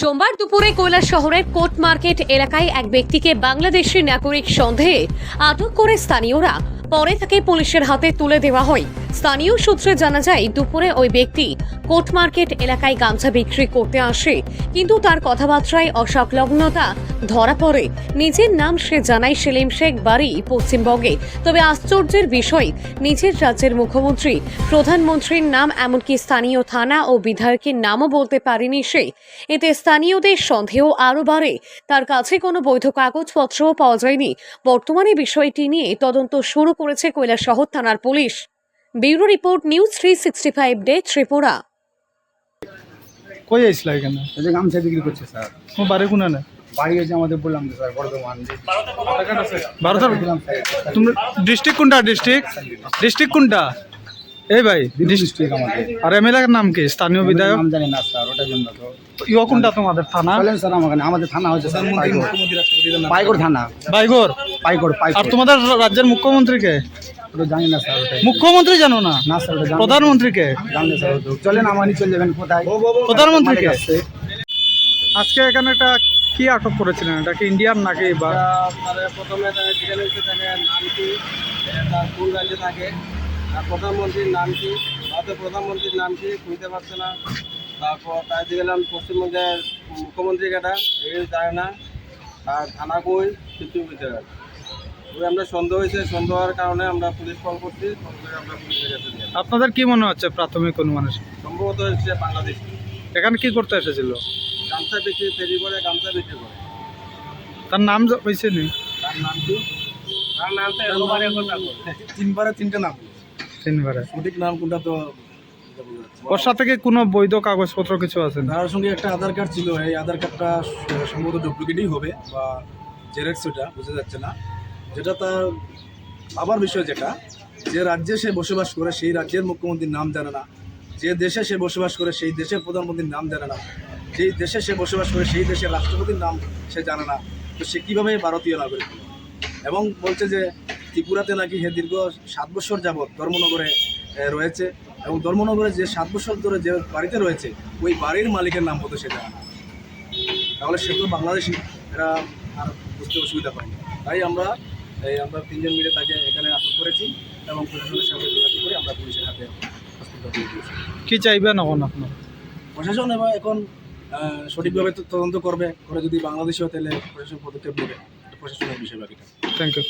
সোমবার দুপুরে কৈলাস শহরের কোর্ট মার্কেট এলাকায় এক ব্যক্তিকে বাংলাদেশি নাগরিক সন্দেহে আটক করে স্থানীয়রা। পরে তাকে পুলিশের হাতে তুলে দেওয়া হয়। স্থানীয় সূত্রে জানা যায়, দুপুরে ওই ব্যক্তি কোট মার্কেট এলাকায় গামছা বিক্রি করতে আসে, কিন্তু তার কথাবার্তায় অসংলগ্নতা ধরা পড়ে। নিজের নাম সে জানায় সেলিম শেখ, বাড়ি পশ্চিমবঙ্গে। তবে আশ্চর্যের বিষয়, নিজের রাজ্যের মুখ্যমন্ত্রী, প্রধানমন্ত্রীর নাম এমনকি স্থানীয় থানা ও বিধায়কের নামও বলতে পারেনি সে। এতে স্থানীয়দের সন্দেহ আরও বাড়ে। তার কাছে কোনো বৈধ কাগজপত্রও পাওয়া যায়নি। বর্তমানে বিষয়টি নিয়ে তদন্ত শুরু করেছে কৈলাসহর থানার police. Bureau report news three sixty five day Tripura. কই আইসলা এখানে? এই যে গামছা বিক্রি করছে স্যার। তোমার বাড়ি কোনা না? বাড়ি হয়েছে আমাদের বললাম তো স্যার বর্ধমান। ভারতের দিলাম স্যার ডিস্ট্রিক্ট কোনটা ডিস্ট্রিক্ট? ডিস্ট্রিক্ট কোনটা? এই ভাই ডিস্ট্রিক্ট। আমাদের। আর এমএলএর নাম কি? স্থানীয় বিধায়ক? নাম জানি না স্যার ওটার জন্য তো। ইয়া কোনটা তোমাদের থানা? বলেন স্যার আমাকে আমাদের থানা হচ্ছে স্যার পাইকর থানা। বাইগর পাইকর আর পাইকর তোমাদের রাজ্যের মুখ্যমন্ত্রীকে ওটা জানি না স্যার মুখ্যমন্ত্রী জানো না? না স্যার ওটা প্রধানমন্ত্রীকে? জানি স্যার ওটা। চলেন আমারই চলে যাবেন কোথায়? প্রধানমন্ত্রীকে? আজকে এখানে একটা কি আটক করেছিলেন? এটা কি ইন্ডিয়ান নাকি বা? প্রথমে জিজ্ঞাসা করছে তাকে নাম কি এ, তার কোন রাজ্যে থাকে? আর প্রধানমন্ত্রীর নাম কি ভারতের প্রধানমন্ত্রীর নাম কি বুঝতে পারছে না। তারপর তাই গেলাম পশ্চিমবঙ্গের মুখ্যমন্ত্রী কেটা এই জানে না। আর থানা কই? কিছু বুঝতে পারে আমরা সন্দেহ হয়েছে সন্দেহ হওয়ার কারণে আমরা পুলিশ কল করছি আমরা পুলিশের কাছে নিয়ে আসি। আপনাদের কি মনে হচ্ছে প্রাথমিক অনুমানের সম্ভবত হচ্ছে বাংলাদেশ। এখানে কি করতে এসেছিল? গামছা বিক্রি ফেরি করে গামছা বিক্রি করে। তার নাম হয়েছে নি? তার নাম কি? তার নাম তো একেবারে কথা বলে। তিনবারে তিনটে নাম তিনবারে। সঠিক নাম কোনটা তো ওর সাথে কি কোনো বৈধ কাগজপত্র কিছু আছে না? তার সঙ্গে একটা আধার কার্ড ছিল এই আধার কার্ডটা সম্ভবত ডুপ্লিকেটই হবে বা জেরক্স ওটা বোঝা যাচ্ছে না। যেটা তার আবার বিষয় যেটা, যে রাজ্যে সে বসবাস করে সেই রাজ্যের মুখ্যমন্ত্রীর নাম জানে না, যে দেশে সে বসবাস করে সেই দেশের প্রধানমন্ত্রীর নাম জানে না, যেই দেশে সে বসবাস করে সেই দেশের রাষ্ট্রপতির নাম সে জানে না, তো সে কীভাবে ভারতীয় নাগরিক? এবং বলছে যে ত্রিপুরাতে নাকি হে দীর্ঘ সাত বছর যাবৎ ধর্মনগরে রয়েছে এবং ধর্মনগরে যে সাত বছর ধরে যে বাড়িতে রয়েছে, ওই বাড়ির মালিকের নাম হতো সে সেটা তাহলে সে তো বাংলাদেশি, এরা আর বুঝতে অসুবিধা পায়নি তাই আমরা এই আমরা তিনজন মিলে তাকে এখানে আটক করেছি এবং প্রশাসনের সঙ্গে যোগাযোগ করে আমরা পুলিশের হাতে কি চাইবেন এখন আপনার? প্রশাসন এবার এখন সঠিকভাবে তদন্ত করবে। করে যদি বাংলাদেশেও তাহলে প্রশাসন পদক্ষেপ নেবে। প্রশাসনের বিষয় বাকিটা। Thank you